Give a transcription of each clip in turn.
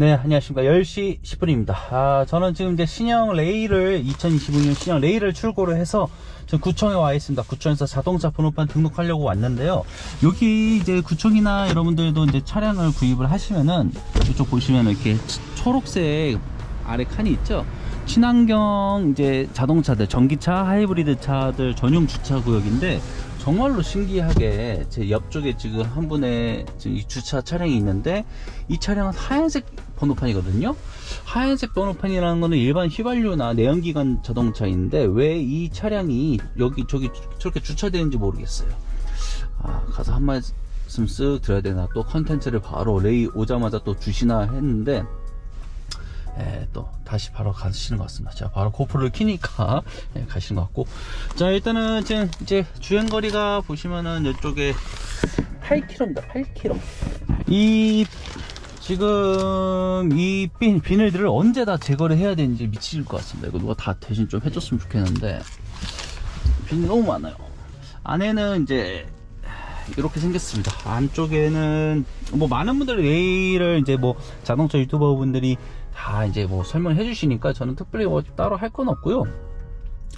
네, 안녕하십니까. 10시 10분입니다. 아, 저는 지금 이제 신형 레이를, 2025년 신형 레이를 출고를 해서 지금 구청에 와 있습니다. 구청에서 자동차 번호판 등록하려고 왔는데요. 여기 이제 구청이나 여러분들도 이제 차량을 구입을 하시면은 이쪽 보시면 이렇게 치- 초록색 아래 칸이 있죠. 친환경 이제 자동차들, 전기차, 하이브리드 차들 전용 주차 구역인데 정말로 신기하게 제 옆쪽에 지금 한 분의 지금 이 주차 차량이 있는데 이 차량은 하얀색 번호판이거든요. 하얀색 번호판이라는 거는 일반 휘발유나 내연기관 자동차인데 왜 이 차량이 여기 저기 저렇게 주차되는지 모르겠어요. 아, 가서 한 말씀 쓱 드려야 되나 또 컨텐츠를 바로 레이 오자마자 또 주시나 했는데 예, 또 다시 바로 가시는 것 같습니다. 제가 바로 고프로를 키니까 예, 가시는 것 같고 자 일단은 지금 이제 주행 거리가 보시면은 이쪽에 8km입니다. 8km. 이 지금 이 비, 비닐들을 언제 다 제거를 해야 되는지 미칠 것 같습니다. 이거 누가 다 대신 좀 해줬으면 좋겠는데 비닐 너무 많아요. 안에는 이제 이렇게 생겼습니다. 안쪽에는 뭐 많은 분들이 레일을 이제 뭐 자동차 유튜버 분들이 다 이제 뭐 설명해 주시니까 저는 특별히 뭐 따로 할 건 없고요.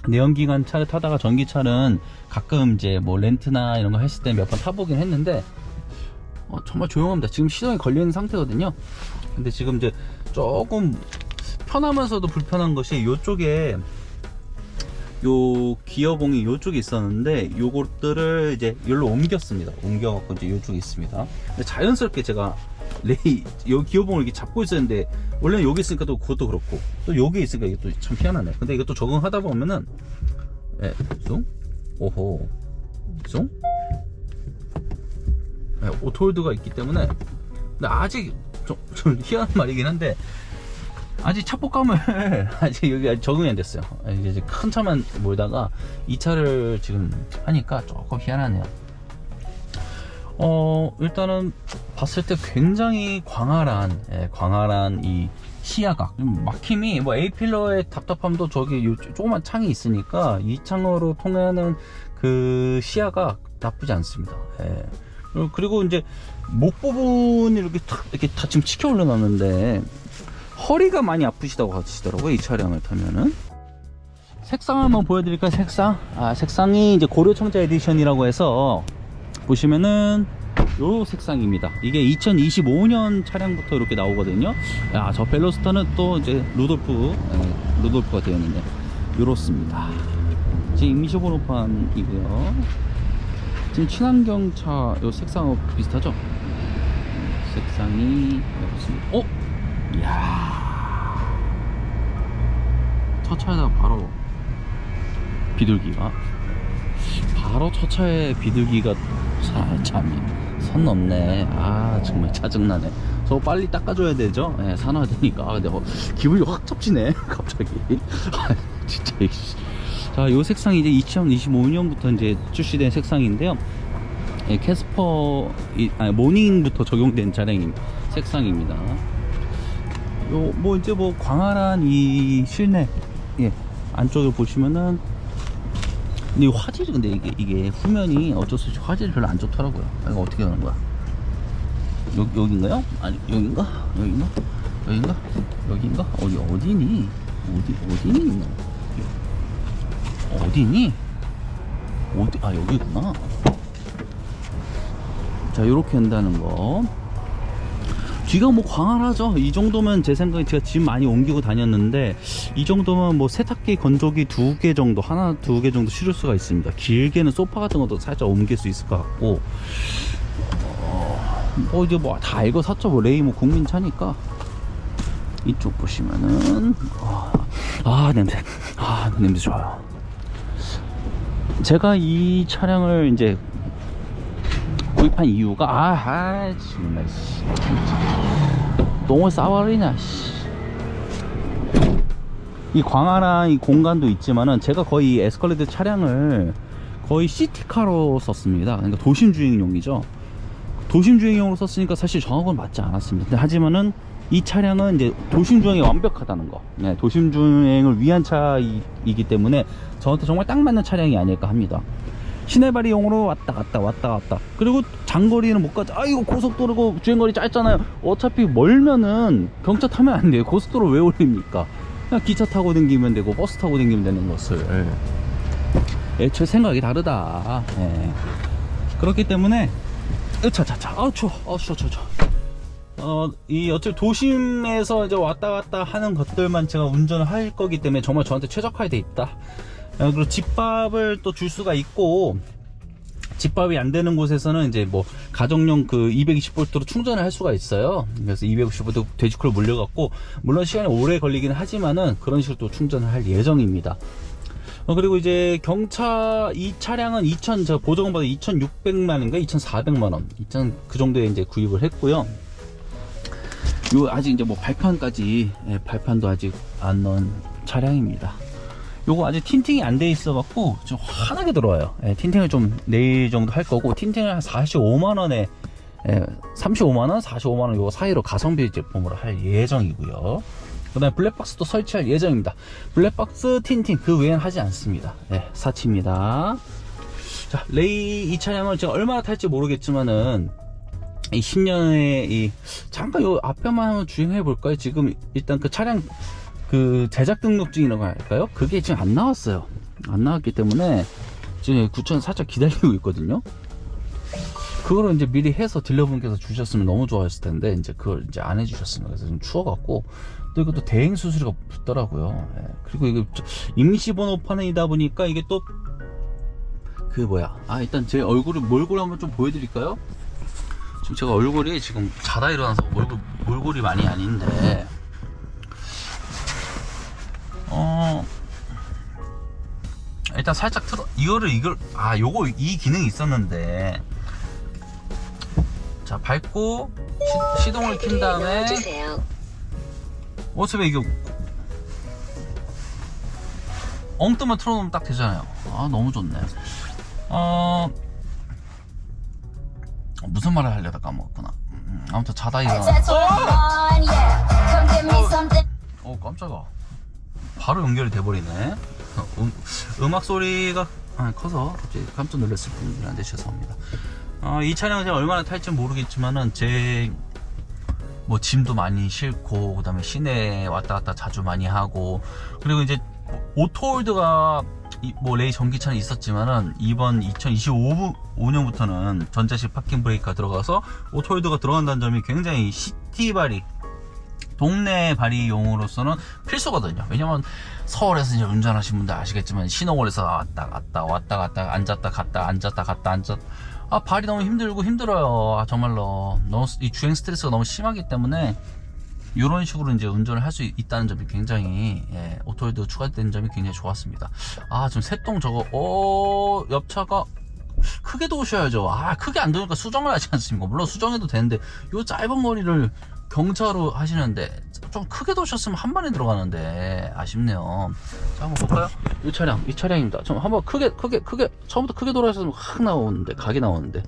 내연기관 차를 타다가 전기차는 가끔 이제 뭐 렌트나 이런 거 했을 때 몇 번 타보긴 했는데 어, 정말 조용합니다. 지금 시동이 걸려 있는 상태거든요. 근데 지금 이제 조금 편하면서도 불편한 것이 이쪽에 요 기어봉이 요쪽에 있었는데 요것들을 이제 여기로 옮겼습니다. 옮겨갖고 이제 요쪽에 있습니다. 근데 자연스럽게 제가 레이 요 기어봉을 이렇게 잡고 있었는데 원래 여기 있으니까 또 그것도 그렇고 또 여기 있으니까 이게 또 참 희한하네. 근데 또 적응하다 보면은 예, 숭 오호 숭 예, 오토홀드가 있기 때문에 근데 아직 좀, 좀 희한한 말이긴 한데 아직 차폭감을 아직 여기 적응이 안 됐어요. 이제 큰 차만 몰다가 이 차를 지금 하니까 조금 희한하네요. 어 일단은 봤을 때 굉장히 광활한 예, 광활한 이 시야각 좀 막힘이 뭐 A 필러의 답답함도 저기 요 조그만 창이 있으니까 이 창으로 통하는 그 시야가 나쁘지 않습니다. 예. 어, 그리고 이제 목 부분이 이렇게 탁 이렇게 다 지금 치켜 올려놨는데 허리가 많이 아프시다고 하시더라고요 이 차량을 타면은. 색상 한번 보여드릴까요 색상? 아 색상이 이제 고려청자 에디션이라고 해서 보시면은 요 색상입니다. 이게 2025년 차량부터 이렇게 나오거든요. 야저 벨로스터는 또 이제 루돌프 예, 루돌프가 되어 있는데 요렇습니다. 지금 임시호 번호판이고요 지금 친환경차 요 색상하고 비슷하죠? 색상이 이렇습니다. 어? 이야. 첫 차에다 바로 비둘기가. 바로 첫 차에 비둘기가 참선 넘네. 아 정말 짜증나네. 저거 빨리 닦아줘야 되죠? 예, 산화되니까. 아, 근데 어, 기분이 확 접지네 갑자기. 아, 진짜 이씨. 자, 요 색상이 이제 2025년부터 이제 출시된 색상인데요. 예, 캐스퍼 이, 아니, 모닝부터 적용된 차량인 색상입니다. 요 뭐 이제 뭐 광활한 이 실내 예 안쪽을 보시면은 근데 이 화질이 근데 이게 이게 후면이 어쩔 수 없이 화질이 별로 안 좋더라고요. 이거 어떻게 하는 거야? 여 여긴가요? 아니 여긴가? 여긴가? 여긴가? 여긴가? 어디 어디니? 어디 어디니? 어디니? 어디 아 여기구나. 자 이렇게 한다는 거. 뒤가 뭐 광활하죠. 이 정도면 제 생각에 제가 짐 많이 옮기고 다녔는데 이 정도면 뭐 세탁기, 건조기 두 개 정도 하나 두 개 정도 실을 수가 있습니다. 길게는 소파 같은 것도 살짝 옮길 수 있을 것 같고 어, 뭐 이제 뭐다 알고 샀죠. 뭐 레이 뭐 국민 차니까 이쪽 보시면은 아, 아 냄새 아 냄새 좋아요. 제가 이 차량을 이제 구입한 이유가 아, 아 정말 씨. 똥을 싸버리냐 씨. 이 광활한 이 공간도 있지만은 제가 거의 이 에스컬레이드 차량을 거의 시티카로 썼습니다. 그러니까 도심 주행용이죠. 도심 주행용으로 썼으니까 사실 정확은 맞지 않았습니다. 하지만은 이 차량은 이제 도심 주행이 완벽하다는 거. 네, 도심 주행을 위한 차이기 때문에 저한테 정말 딱 맞는 차량이 아닐까 합니다. 시내발이용으로 왔다 갔다 왔다 갔다. 그리고 장거리는 못 가죠. 아 이거 고속도로고 주행거리 짧잖아요. 어차피 멀면은 경차 타면 안 돼요. 고속도로 왜 올립니까? 그냥 기차 타고 다니면 되고 버스 타고 다니면 되는 것을. 애초에 생각이 다르다. 예. 그렇기 때문에 으차차차. 아 추워. 아 추워 추워 추워 어, 이 어차피 도심에서 이제 왔다 갔다 하는 것들만 제가 운전을 할 거기 때문에 정말 저한테 최적화돼 있다. 어, 그리고 집밥을 또 줄 수가 있고 집밥이 안 되는 곳에서는 이제 뭐 가정용 그 220V로 충전을 할 수가 있어요. 그래서 250V 돼지쿨러 물려갖고 물론 시간이 오래 걸리긴 하지만은 그런 식으로 또 충전을 할 예정입니다. 어, 그리고 이제 경차 이 차량은 2,000저 보조금보다 2,600만인가 2,400만 원, 2,000그 정도에 이제 구입을 했고요. 요 아직 이제 뭐 발판까지 예, 발판도 아직 안 넣은 차량입니다. 요거 아직 틴팅이 안 돼 있어 갖고 좀 환하게 들어와요. 예, 틴팅을 좀 내일 정도 할 거고 틴팅을 한 45만 원에 예, 35만 원, 45만 원 요거 사이로 가성비 제품으로 할 예정이고요. 그 다음에 블랙박스도 설치할 예정입니다. 블랙박스 틴팅 그 외엔 하지 않습니다. 예, 사치입니다. 자, 레이 이 차량을 제가 얼마나 탈지 모르겠지만은 이 10년의 이 잠깐 요 앞에만 한번 주행해 볼까요? 지금 일단 그 차량 그 제작 등록증이라고 할까요? 그게 지금 안 나왔어요. 안 나왔기 때문에 지금 구천 살짝 기다리고 있거든요. 그거를 이제 미리 해서 딜러분께서 주셨으면 너무 좋아했을 텐데 이제 그걸 이제 안 해주셨습니다. 그래서 좀 추워갖고 또 이것도 대행 수수료가 붙더라고요. 예. 그리고 이게 저- 임시 번호판이다 보니까 이게 또 그 뭐야? 아 일단 제 얼굴을 몰골 한번 좀 보여드릴까요? 지금 제가 얼굴이 지금 자다 일어나서 얼굴 몰골이 많이 아닌데. 어. 일단 살짝 틀어 이거를 이걸 아 요거 이 기능이 있었는데. 자 밟고 시, 동을 킨 다음에 주세요. 어차피 이게 엉뜨만 틀어놓으면 딱 되잖아요. 아 너무 좋네. 어 무슨 말을 하려다 까먹었구나. 음, 아무튼 자다 일어나. something. 어 깜짝아. 바로 연결이 돼버리네. 어, 음, 음악 소리가 아, 커서 갑자기 깜짝 놀랐을 뿐인데 죄송합니다. 어, 이 차량은 제가 얼마나 탈지 모르겠지만은 제 뭐 짐도 많이 싣고 그다음에 시내 왔다 갔다 자주 많이 하고 그리고 이제 오토홀드가 이- 뭐 레이 전기차는 있었지만은 이번 2025년부터는 전자식 파킹 브레이크가 들어가서 오토홀드가 들어간다는 점이 굉장히 시티 발이 동네 발이용으로서는 필수거든요. 왜냐면 서울에서 이제 운전하신 분들 아시겠지만 신호골에서 왔다 갔다 왔다 갔다 앉았다 갔다 앉았다 갔다 앉았 아 발이 너무 힘들고 힘들어요. 아, 정말로 너무 이 주행 스트레스가 너무 심하기 때문에 이런 식으로 이제 운전을 할 수 있다는 점이 굉장히 예, 오토에도 추가된 점이 굉장히 좋았습니다. 아 지금 새똥 저거 어 옆차가 크게 도우셔야죠. 아 크게 안 도니까 수정을 하지 않습니까? 물론 수정해도 되는데 요 짧은 거리를 경차로 하시는데 좀 크게 도셨으면 한 번에 들어가는데 아쉽네요. 자 한번 볼까요? 이 차량, 이 차량입니다. 좀 한번 크게 크게 크게 처음부터 크게 돌아가셨으면 확 나오는데 각이 나오는데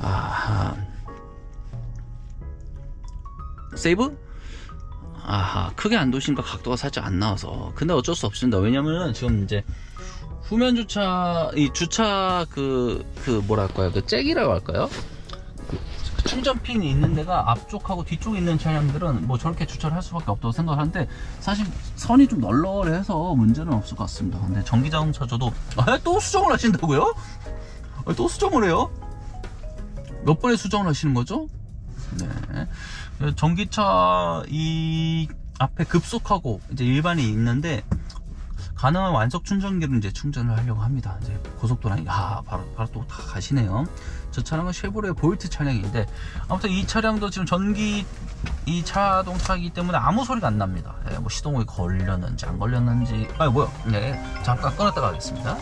아 세이브? 아하 크게 안 도시니까 각도가 살짝 안 나와서 근데 어쩔 수 없습니다 왜냐면은 지금 이제 후면 주차 이 주차 그그 뭐랄까요 그 잭이라고 할까요 그 충전핀이 있는 데가 앞쪽하고 뒤쪽에 있는 차량들은 뭐 저렇게 주차를 할 수밖에 없다고 생각하는데 사실 선이 좀 널널해서 문제는 없을 것 같습니다 근데 전기 자동차 저도 아, 또 수정을 하신다고요? 아, 또 수정을 해요? 몇 번에 수정을 하시는 거죠? 네. 전기차 이 앞에 급속하고 이제 일반이 있는데 가능한 완속 충전기를 이제 충전을 하려고 합니다. 이제 고속도로에 아 바로 바로 또 다 가시네요. 저 차량은 쉐보레 볼트 차량인데 아무튼 이 차량도 지금 전기 이 자동차이기 때문에 아무 소리가 안 납니다. 예, 뭐 시동이 걸렸는지 안 걸렸는지 아 뭐야? 네 잠깐 끊었다가 하겠습니다.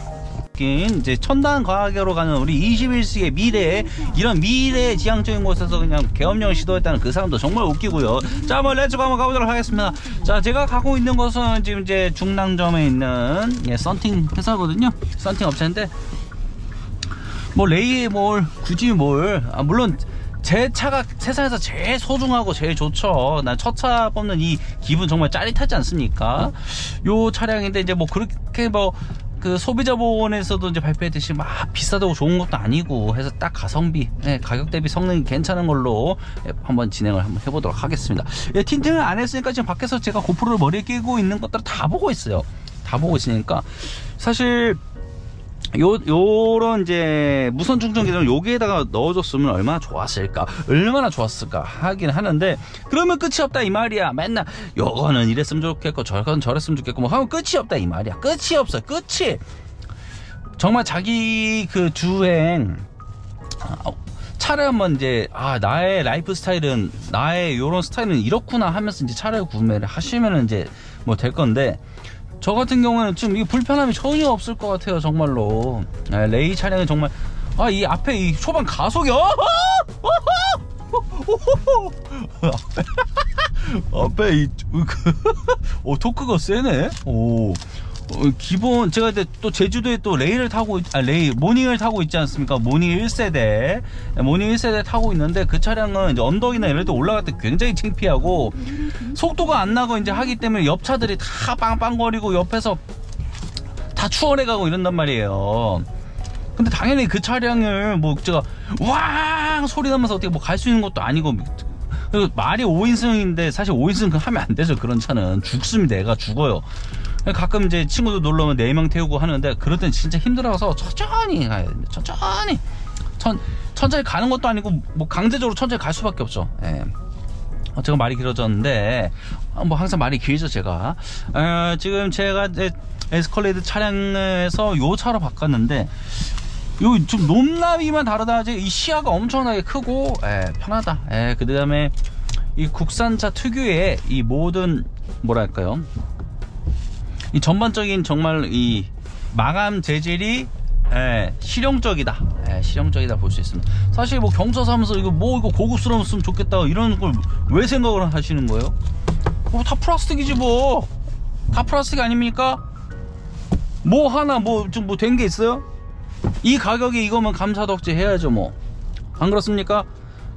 이제 첨단 과학으로 가는 우리 21세기의 미래에 이런 미래 지향적인 곳에서 그냥 계엄령을 시도했다는 그 사람도 정말 웃기고요. 자, 한번 렛츠고 한번 가보도록 하겠습니다. 자, 제가 가고 있는 곳은 지금 이제 중랑점에 있는 예, 썬팅 회사거든요. 썬팅 업체인데 뭐 레이에 뭘 굳이 뭘 아, 물론 제 차가 세상에서 제일 소중하고 제일 좋죠. 난 첫 차 뽑는 이 기분 정말 짜릿하지 않습니까? 요 차량인데 이제 뭐 그렇게 뭐 그 소비자 보건에서도 이제 발표했듯이 막 비싸다고 좋은 것도 아니고 해서 딱 가성비 예, 가격 대비 성능이 괜찮은 걸로 예, 한번 진행을 한번 해보도록 하겠습니다. 예, 틴팅을 안 했으니까 지금 밖에서 제가 고프로를 머리에 끼고 있는 것들을 다 보고 있어요. 다 보고 있으니까 사실 요, 요런 이제 무선 충전기를 여기에다가 넣어줬으면 얼마나 좋았을까 얼마나 좋았을까 하긴 하는데 그러면 끝이 없다 이 말이야. 맨날 요거는 이랬으면 좋겠고 저건 저랬으면 좋겠고 뭐 하면 끝이 없다 이 말이야. 끝이 없어 끝이. 정말 자기 그 주행 아, 차를 한번 이제 아 나의 라이프 스타일은 나의 요런 스타일은 이렇구나 하면서 이제 차를 구매를 하시면은 이제 뭐 될 건데 저 같은 경우는 지금 이 불편함이 전혀 없을 것 같아요 정말로. 아, 레이 차량은 정말 아 이 앞에 이 초반 가속이 어! 앞에 이 그, 오 토크가 세네? 오 어, 기본 제가 이제 또 제주도에 또 레이를 타고 있- 아 레이 모닝을 타고 있지 않습니까? 모닝 1세대. 모닝 1세대 타고 있는데 그 차량은 이제 언덕이나 이럴 때 올라갈 때 굉장히 창피하고 속도가 안 나고 이제 하기 때문에 옆 차들이 다 빵빵거리고 옆에서 다 추월해 가고 이런단 말이에요. 근데 당연히 그 차량을 뭐 제가 왕 소리 나면서 어떻게 뭐 갈 수 있는 것도 아니고 말이 5인승인데 사실 5인승 하면 안 되죠 그런 차는. 죽습니다 내가 죽어요 가끔 이제 친구들 놀러 오면 4명 태우고 하는데 그럴 땐 진짜 힘들어서 천천히 가야 됩니다. 천천히. 천, 천천히 가는 것도 아니고 뭐 강제적으로 천천히 갈 수밖에 없죠. 예. 어, 제가 말이 길어졌는데 어, 뭐 항상 말이 길죠 제가. 어, 지금 제가 이제 에스컬레이드 차량에서 요 차로 바꿨는데 요 좀 높낮이만 다르다. 하지 이 시야가 엄청나게 크고 예, 편하다. 예, 그 다음에 이 국산차 특유의 이 모든 뭐랄까요 이 전반적인 정말 이 마감 재질이 예, 실용적이다. 예, 실용적이다 볼 수 있습니다. 사실 뭐 경차 사면서 이거 뭐 이거 고급스러웠으면 좋겠다 이런 걸 왜 생각을 하시는 거예요? 뭐 다 플라스틱이지 뭐. 다 플라스틱 아닙니까? 뭐 하나 뭐 좀 뭐 된 게 있어요? 이 가격에 이거면 감사덕지 해야죠 뭐. 안 그렇습니까?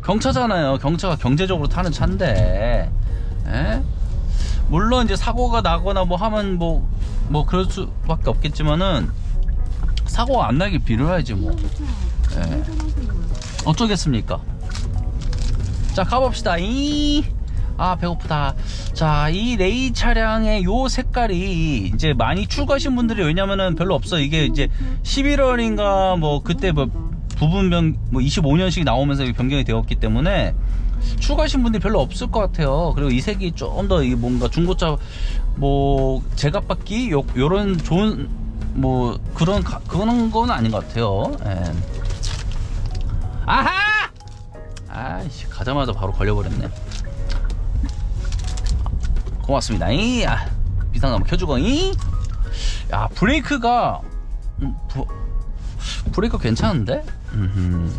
경차잖아요. 경차가 경제적으로 타는 차인데. 예? 물론 이제 사고가 나거나 뭐 하면 뭐 뭐 그럴 수밖에 없겠지만은 사고가 안 나길 빌어야지 뭐. 예. 어쩌겠습니까? 자 가봅시다. 이... 아 배고프다. 자 이 레이 차량의 요 색깔이 이제 많이 출고하신 분들이 왜냐면은 별로 없어. 이게 이제 11월인가 뭐 그때 뭐 부분 변, 뭐 25년씩 나오면서 변경이 되었기 때문에 추가하신 분들이 별로 없을 것 같아요. 그리고 이 색이 좀 더 뭔가 중고차 뭐 제값받기 요 요런 좋은 뭐 그런 가, 그런 건 아닌 것 같아요. 예. 아하! 아이씨 가자마자 바로 걸려버렸네. 고맙습니다. 이 아, 비상 한번 켜주고 이. 야 브레이크가 음, 부, 브레이크 괜찮은데? 음흠.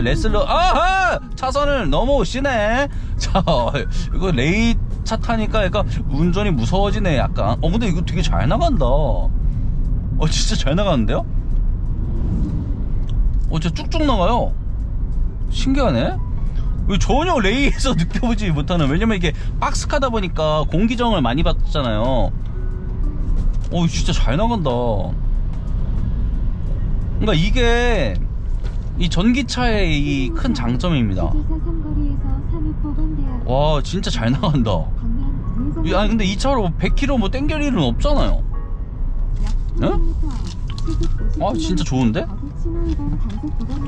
레슬러. 아하! 차선을 넘어오시네. 자 이거 레이 차 타니까 약간 운전이 무서워지네 약간. 어 근데 이거 되게 잘 나간다. 어 진짜 잘 나가는데요? 어 진짜 쭉쭉 나가요. 신기하네. 전혀 레이에서 느껴보지 못하는 왜냐면 이게 박스카다 보니까 공기정을 많이 받잖아요. 어 진짜 잘 나간다. 그러니까 이게 이 전기차의 이 큰 장점입니다. 와 진짜 잘 나간다. 이- 아니 근데 이 차로 100km 뭐 땡길 일은 없잖아요. 응? 아 진짜 좋은데?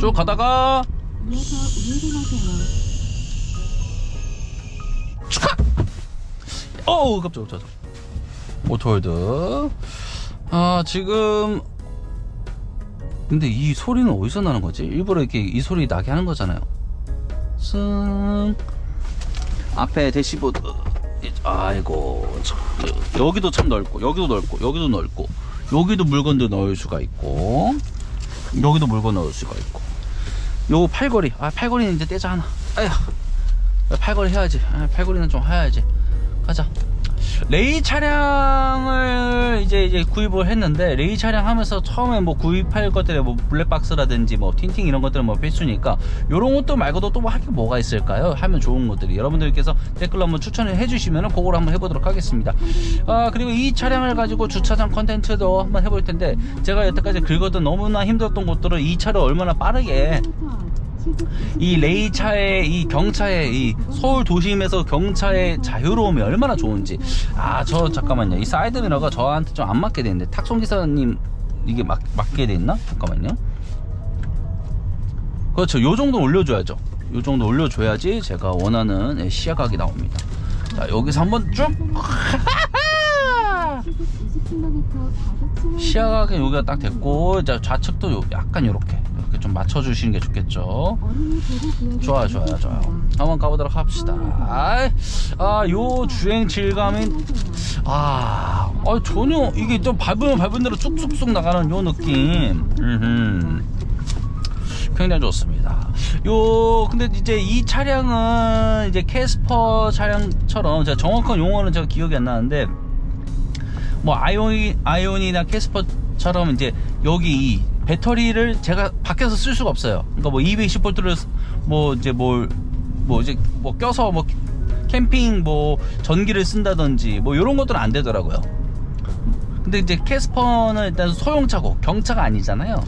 쭉 가다가 축하! 어우 깜짝 깜짝 오토월드 아 지금 근데 이 소리는 어디서 나는 거지? 일부러 이렇게 이 소리 나게 하는 거잖아요. 쓱 앞에 대시보드. 아이고 참, 여기도 참 넓고 여기도 넓고 여기도 넓고 여기도 물건도 넣을 수가 있고 여기도 물건 넣을 수가 있고. 요 팔걸이. 아 팔걸이는 이제 떼자 하나. 아휴 팔걸이 해야지. 아, 팔걸이는 좀 해야지. 가자 레이 차량을 이제 이제 구입을 했는데 레이 차량 하면서 처음에 뭐 구입할 것들에 뭐 블랙박스라든지 뭐 틴팅 이런 것들은 뭐 필수니까 요런 것도 말고도 또할게 뭐가 있을까요? 하면 좋은 것들이 여러분들께서 댓글로 한번 추천을 해주시면 그걸 한번 해보도록 하겠습니다. 아 그리고 이 차량을 가지고 주차장 컨텐츠도 한번 해볼 텐데 제가 여태까지 긁었던 너무나 힘들었던 것들을 이 차를 얼마나 빠르게 이 레이차의 이 경차의 이 서울 도심에서 경차의 자유로움이 얼마나 좋은지. 아 저 잠깐만요. 이 사이드 미러가 저한테 좀 안 맞게 되는데 탁송 기사님 이게 맞, 맞게 돼 있나? 잠깐만요. 그렇죠. 요 정도 올려줘야죠. 요 정도 올려줘야지 제가 원하는 예, 시야각이 나옵니다. 자 여기서 한번 쭉. 시야각이 여기가 딱 됐고 자 좌측도 요- 약간 이렇게 좀 맞춰주시는 게 좋겠죠 좋아요, 좋아요, 좋아요. 한번 가보도록 합시다. 아, 아, 요 주행 질감이, 아, 아, 전혀, 이게 좀 밟으면 밟은 대로 쑥쑥쑥 나가는 요 느낌. 음 굉장히 좋습니다. 요, 근데 이제 이 차량은 이제 캐스퍼 차량처럼, 제가 정확한 용어는 제가 기억이 안 나는데, 뭐 아이온 아이온이나 캐스퍼처럼 이제 여기 이 배터리를 제가 밖에서 쓸 수가 없어요. 그러니까 뭐 220볼트를 뭐 이제 뭘 뭐 이제 뭐 껴서 뭐 캠핑 뭐 전기를 쓴다든지 뭐 이런 것들은 안 되더라고요. 근데 이제 캐스퍼는 일단 소형차고 경차가 아니잖아요.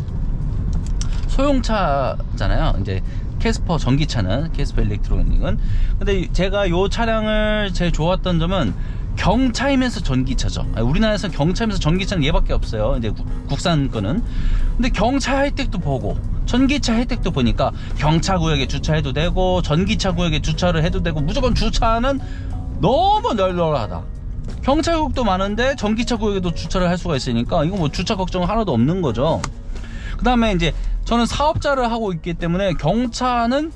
소형차잖아요. 이제 캐스퍼 전기차는 캐스퍼 일렉트로닉은 근데 제가 요 차량을 제일 좋았던 점은 경차이면서 전기차죠. 아니, 우리나라에서 경차이면서 전기차는 얘밖에 없어요. 이제 구- 국산 거는. 근데 경차 혜택도 보고 전기차 혜택도 보니까 경차 구역에 주차해도 되고 전기차 구역에 주차를 해도 되고 무조건 주차는 너무 널널하다. 경차 구역도 많은데 전기차 구역에도 주차를 할 수가 있으니까 이거 뭐 주차 걱정 하나도 없는 거죠. 그 다음에 이제 저는 사업자를 하고 있기 때문에 경차는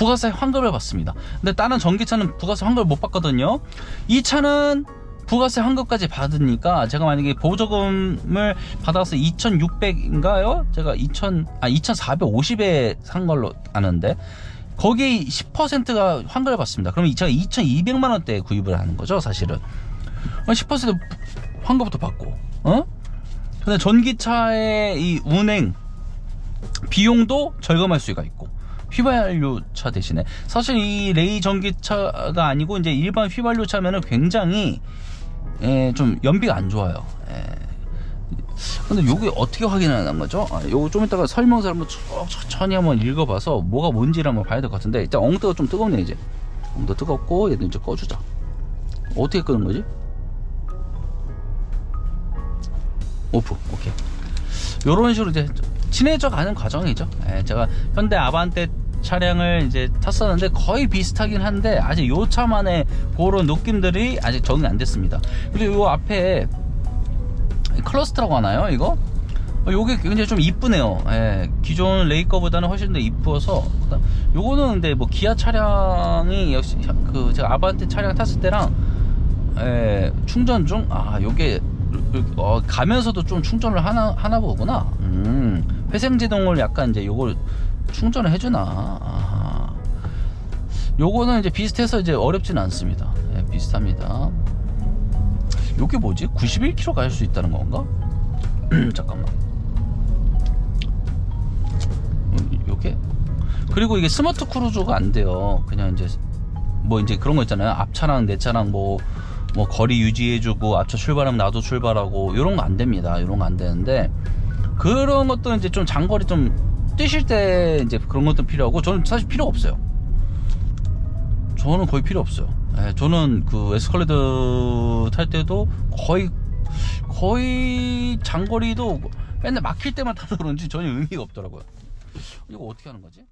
부가세 환급을 받습니다. 근데 다른 전기차는 부가세 환급을 못 받거든요. 이 차는 부가세 환급까지 받으니까 제가 만약에 보조금을 받아서 2,600인가요? 제가 2,000, 아, 2,450에 산 걸로 아는데 거기 10%가 환급을 받습니다. 그러면 제가 2,200만 원대에 구입을 하는 거죠, 사실은. 10% 환급부터 받고, 어? 근데 전기차의 이 운행 비용도 절감할 수가 있고 휘발유차 대신에 사실 이 레이 전기차가 아니고 이제 일반 휘발유차면은 굉장히 예, 좀 연비가 안 좋아요. 예. 근데 요게 어떻게 확인하는 거죠? 아, 요거 좀 이따가 설명서 한번 쭉 천천히 한번 읽어봐서 뭐가 뭔지를 한번 봐야 될 것 같은데 일단 엉터가 좀 뜨겁네 이제 엉터 뜨겁고 얘도 이제 꺼주자 어떻게 끄는 거지? 오프 오케이 요런 식으로 이제 친해져 가는 과정이죠. 예, 제가 현대 아반떼 차량을 이제 탔었는데 거의 비슷하긴 한데 아직 요 차만의 그런 느낌들이 아직 적응이 안 됐습니다. 그리고 요 앞에 클러스트라고 하나요? 이거? 어, 요게 굉장히 좀 이쁘네요. 예, 기존 레이 거보다는 훨씬 더 그다음 요거는 근데 뭐 기아 차량이 역시 그 제가 아반떼 차량 탔을 때랑 예, 충전 중? 아, 요게, 어, 가면서도 좀 충전을 하나, 하나 보구나. 음, 회생제동을 약간 이제 요걸 충전을 해주나. 아하. 요거는 이제 비슷해서 이제 어렵진 않습니다. 예, 비슷합니다. 요게 뭐지? 91km 갈 수 있다는 건가? 잠깐만. 음, 요게? 그리고 이게 스마트 크루즈가 안 돼요. 그냥 이제 뭐 이제 그런 거 있잖아요. 앞차랑 내 차랑 뭐, 뭐 거리 유지해주고 앞차 출발하면 나도 출발하고 이런 거 안 됩니다. 이런 거 안 되는데 그런 것도 이제 좀 장거리 좀 뛰실 때 이제 그런 것도 필요하고 저는 사실 필요 없어요. 저는 거의 필요 없어요. 예, 저는 그 에스컬레이터 탈 때도 거의 거의 장거리도 맨날 막힐 때만 타서 그런지 전혀 의미가 없더라고요. 이거 어떻게 하는 거지?